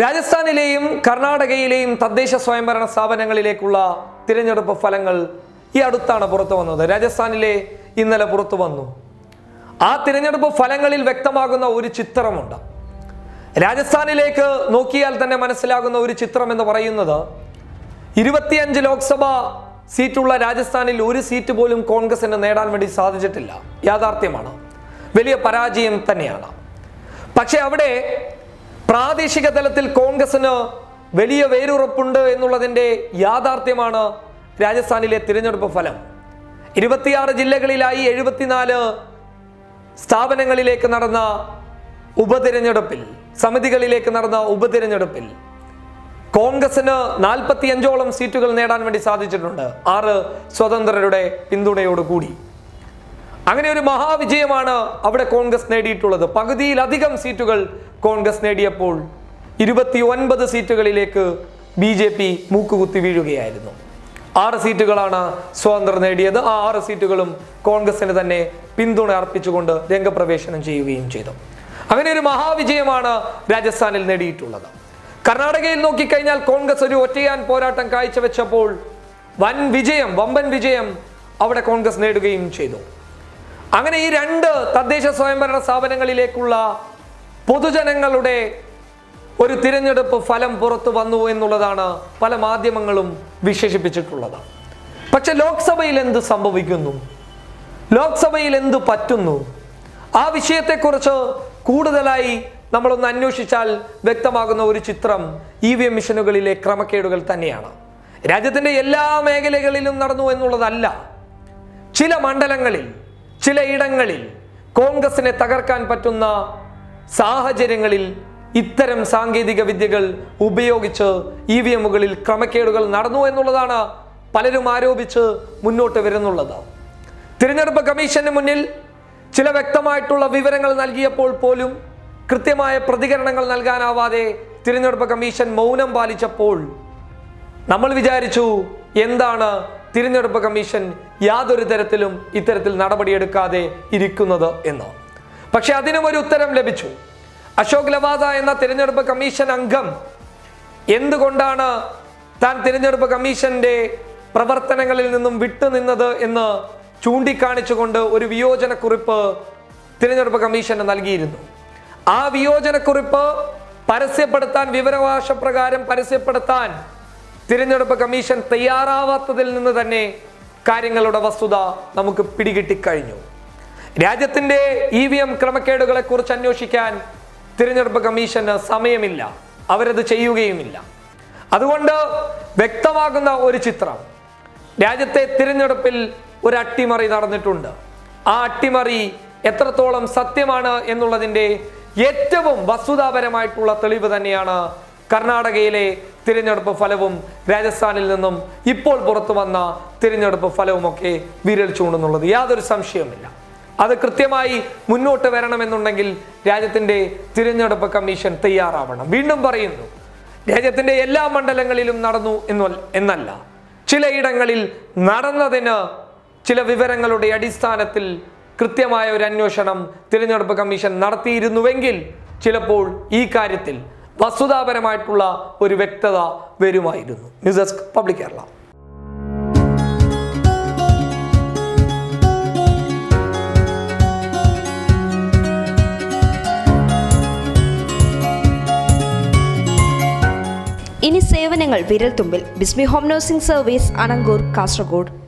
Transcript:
രാജസ്ഥാനിലെയും കർണാടകയിലെയും തദ്ദേശ സ്വയംഭരണ സ്ഥാപനങ്ങളിലേക്കുള്ള തിരഞ്ഞെടുപ്പ് ഫലങ്ങൾ ഈ അടുത്താണ് പുറത്തു വന്നത്. രാജസ്ഥാനിലെ ഇന്നലെ പുറത്തു വന്നു. ആ തിരഞ്ഞെടുപ്പ് ഫലങ്ങളിൽ വ്യക്തമാകുന്ന ഒരു ചിത്രമുണ്ട്. രാജസ്ഥാനിലേക്ക് നോക്കിയാൽ തന്നെ മനസ്സിലാകുന്ന ഒരു ചിത്രം എന്ന് പറയുന്നത് ഇരുപത്തിയഞ്ച് ലോക്സഭ സീറ്റുള്ള രാജസ്ഥാനിൽ ഒരു സീറ്റ് പോലും കോൺഗ്രസിന് നേടാൻ വേണ്ടി സാധിച്ചിട്ടില്ല. യാഥാർത്ഥ്യമാണ്. വലിയ പരാജയം തന്നെയാണ്. പക്ഷെ അവിടെ പ്രാദേശിക തലത്തിൽ കോൺഗ്രസിന് വലിയ വേരുറപ്പുണ്ട് എന്നുള്ളതിന്റെ യാഥാർത്ഥ്യമാണ് രാജസ്ഥാനിലെ തിരഞ്ഞെടുപ്പ് ഫലം. ഇരുപത്തിയാറ് ജില്ലകളിലായി എഴുപത്തിനാല് സ്ഥാപനങ്ങളിലേക്ക് നടന്ന ഉപതിരഞ്ഞെടുപ്പിൽ സമിതികളിലേക്ക് നടന്ന ഉപതിരഞ്ഞെടുപ്പിൽ കോൺഗ്രസിന് നാൽപ്പത്തിയഞ്ചോളം സീറ്റുകൾ നേടാൻ വേണ്ടി സാധിച്ചിട്ടുണ്ട് ആറ് സ്വതന്ത്രരുടെ പിന്തുണയോടുകൂടി. അങ്ങനെ ഒരു മഹാവിജയമാണ് അവിടെ കോൺഗ്രസ് നേടിയിട്ടുള്ളത്. പകുതിയിലധികം സീറ്റുകൾ കോൺഗ്രസ് നേടിയപ്പോൾ ഇരുപത്തി ഒൻപത് സീറ്റുകളിലേക്ക് ബി ജെ പി മൂക്കുകുത്തി വീഴുകയായിരുന്നു. ആറ് സീറ്റുകളാണ് സ്വാതന്ത്ര്യം നേടിയത്. ആ ആറ് സീറ്റുകളും കോൺഗ്രസിന് തന്നെ പിന്തുണ അർപ്പിച്ചുകൊണ്ട് രംഗപ്രവേശനം ചെയ്യുകയും ചെയ്തു. അങ്ങനെ ഒരു മഹാവിജയമാണ് രാജസ്ഥാനിൽ നേടിയിട്ടുള്ളത്. കർണാടകയിൽ നോക്കിക്കഴിഞ്ഞാൽ കോൺഗ്രസ് ഒരു ഒറ്റയാൻ പോരാട്ടം കാഴ്ചവെച്ചപ്പോൾ വൻ വിജയം വമ്പൻ വിജയം അവിടെ കോൺഗ്രസ് നേടുകയും ചെയ്തു. അങ്ങനെ ഈ രണ്ട് തദ്ദേശ സ്വയംഭരണ സ്ഥാപനങ്ങളിലേക്കുള്ള പൊതുജനങ്ങളുടെ ഒരു തിരഞ്ഞെടുപ്പ് ഫലം പുറത്തു വന്നു എന്നുള്ളതാണ് പല മാധ്യമങ്ങളും വിശേഷിപ്പിച്ചിട്ടുള്ളത്. പക്ഷെ ലോക്സഭയിൽ എന്ത് സംഭവിക്കുന്നു? ലോക്സഭയിൽ എന്ത് പറ്റുന്നു? ആ വിഷയത്തെക്കുറിച്ച് കൂടുതലായി നമ്മളൊന്ന് അന്വേഷിച്ചാൽ വ്യക്തമാകുന്ന ഒരു ചിത്രം ഇ വി എം മിഷനുകളിലെ ക്രമക്കേടുകൾ തന്നെയാണ്. രാജ്യത്തിന്റെ എല്ലാ മേഖലകളിലും നടന്നു എന്നുള്ളതല്ല ചില മണ്ഡലങ്ങളിൽ ചില ഇടങ്ങളിൽ കോൺഗ്രസിനെ തകർക്കാൻ പറ്റുന്ന സാഹചര്യങ്ങളിൽ ഇത്തരം സാങ്കേതിക വിദ്യകൾ ഉപയോഗിച്ച് ഇ വി എമ്മുകളിൽ ക്രമക്കേടുകൾ നടന്നു എന്നുള്ളതാണ് പലരും ആരോപിച്ച് മുന്നോട്ട് വരുന്നുള്ളത്. തിരഞ്ഞെടുപ്പ് കമ്മീഷന് മുന്നിൽ ചില വ്യക്തമായിട്ടുള്ള വിവരങ്ങൾ നൽകിയപ്പോൾ പോലും കൃത്യമായ പ്രതികരണങ്ങൾ നൽകാനാവാതെ തിരഞ്ഞെടുപ്പ് കമ്മീഷൻ മൗനം പാലിച്ചപ്പോൾ നമ്മൾ വിചാരിച്ചു എന്താണ് തിരഞ്ഞെടുപ്പ് കമ്മീഷൻ യാതൊരു തരത്തിലും ഇത്തരത്തിൽ നടപടിയെടുക്കാതെ ഇരിക്കുന്നത് എന്ന്. പക്ഷെ അതിനും ഒരു ഉത്തരം ലഭിച്ചു. അശോക് ലവാസ എന്ന തിരഞ്ഞെടുപ്പ് കമ്മീഷൻ അംഗം എന്തുകൊണ്ടാണ് താൻ തിരഞ്ഞെടുപ്പ് കമ്മീഷന്റെ പ്രവർത്തനങ്ങളിൽ നിന്നും വിട്ടുനിന്നത് എന്ന് ചൂണ്ടിക്കാണിച്ചുകൊണ്ട് ഒരു വിയോജനക്കുറിപ്പ് തിരഞ്ഞെടുപ്പ് കമ്മീഷന് നൽകിയിരുന്നു. ആ വിയോജനക്കുറിപ്പ് പരസ്യപ്പെടുത്താൻ വിവരാവകാശ പ്രകാരം പരസ്യപ്പെടുത്താൻ തിരഞ്ഞെടുപ്പ് കമ്മീഷൻ തയ്യാറാവാത്തതിൽ നിന്ന് തന്നെ കാര്യങ്ങളുടെ വസ്തുത നമുക്ക് പിടികിട്ടിക്കഴിഞ്ഞു. രാജ്യത്തിന്റെ ഇ വി എം ക്രമക്കേടുകളെ കുറിച്ച് അന്വേഷിക്കാൻ തിരഞ്ഞെടുപ്പ് കമ്മീഷന് സമയമില്ല. അവരത് ചെയ്യുകയുമില്ല. അതുകൊണ്ട് വ്യക്തമാകുന്ന ഒരു ചിത്രം. രാജ്യത്തെ തിരഞ്ഞെടുപ്പിൽ ഒരു അട്ടിമറി നടന്നിട്ടുണ്ട്. ആ അട്ടിമറി എത്രത്തോളം സത്യമാണ് എന്നുള്ളതിന്റെ ഏറ്റവും വസ്തുതാപരമായിട്ടുള്ള തെളിവ് തന്നെയാണ് കർണാടകയിലെ തിരഞ്ഞെടുപ്പ് ഫലവും രാജസ്ഥാനിൽ നിന്നും ഇപ്പോൾ പുറത്തു വന്ന തിരഞ്ഞെടുപ്പ് ഫലവുമൊക്കെ വിരൽ ചൂണ്ടുന്നുള്ളത്. യാതൊരു സംശയവുമില്ല. അത് കൃത്യമായി മുന്നോട്ട് വരണമെന്നുണ്ടെങ്കിൽ രാജ്യത്തിന്റെ തിരഞ്ഞെടുപ്പ് കമ്മീഷൻ തയ്യാറാവണം. വീണ്ടും പറയുന്നു രാജ്യത്തിന്റെ എല്ലാ മണ്ഡലങ്ങളിലും നടന്നു എന്നു എന്നല്ല. ചിലയിടങ്ങളിൽ നടന്നതിന് ചില വിവരങ്ങളുടെ അടിസ്ഥാനത്തിൽ കൃത്യമായ ഒരു അന്വേഷണം തിരഞ്ഞെടുപ്പ് കമ്മീഷൻ നടത്തിയിരുന്നുവെങ്കിൽ ചിലപ്പോൾ ഈ കാര്യത്തിൽ വസ്തുതാപരമായിട്ടുള്ള ഒരു വ്യക്തത വരുമായിരുന്നു. News desk public Kerala. ഇനി സേവനങ്ങൾ വിരൽത്തുമ്പിൽ. Bismi home nursing service Anangoor Kasaragod.